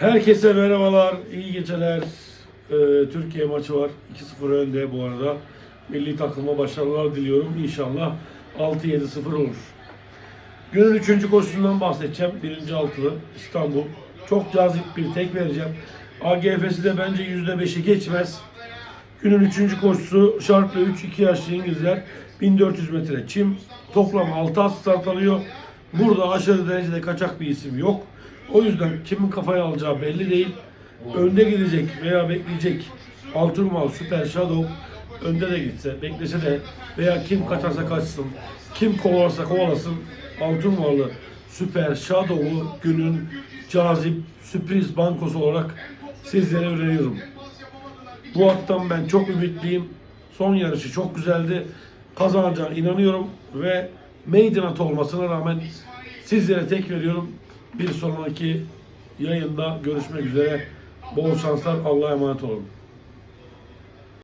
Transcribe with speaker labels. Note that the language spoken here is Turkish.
Speaker 1: Herkese merhabalar, iyi geceler. Ee, Türkiye maçı var. 2-0 önde bu arada. Milli takıma başarılar diliyorum. İnşallah 6-7-0 olur. Günün üçüncü koşusundan bahsedeceğim. Birinci altılı İstanbul. Çok cazip bir tek vereceğim. AGF'si de bence %5'i geçmez. Günün üçüncü koşusu şartlı 3-2 yaşlı İngilizler 1400 metre çim. Toplam 6 at start alıyor. Burada aşırı derecede kaçak bir isim yok. O yüzden kimin kafaya alacağı belli değil. Önde gidecek veya bekleyecek Altınmal, Süper Shadow önde de gitse, beklese de veya kim kaçarsa kaçsın, kim kovalarsa kovalasın Altınmal'ı Süper Shadow'u günün cazip sürpriz bankosu olarak sizlere öneriyorum. Bu attan ben çok ümitliyim. Son yarışı çok güzeldi. Kazanacağına inanıyorum ve maiden at olmasına rağmen sizlere tek veriyorum. Bir sonraki yayında görüşmek üzere. Bol şanslar. Allah'a emanet olun.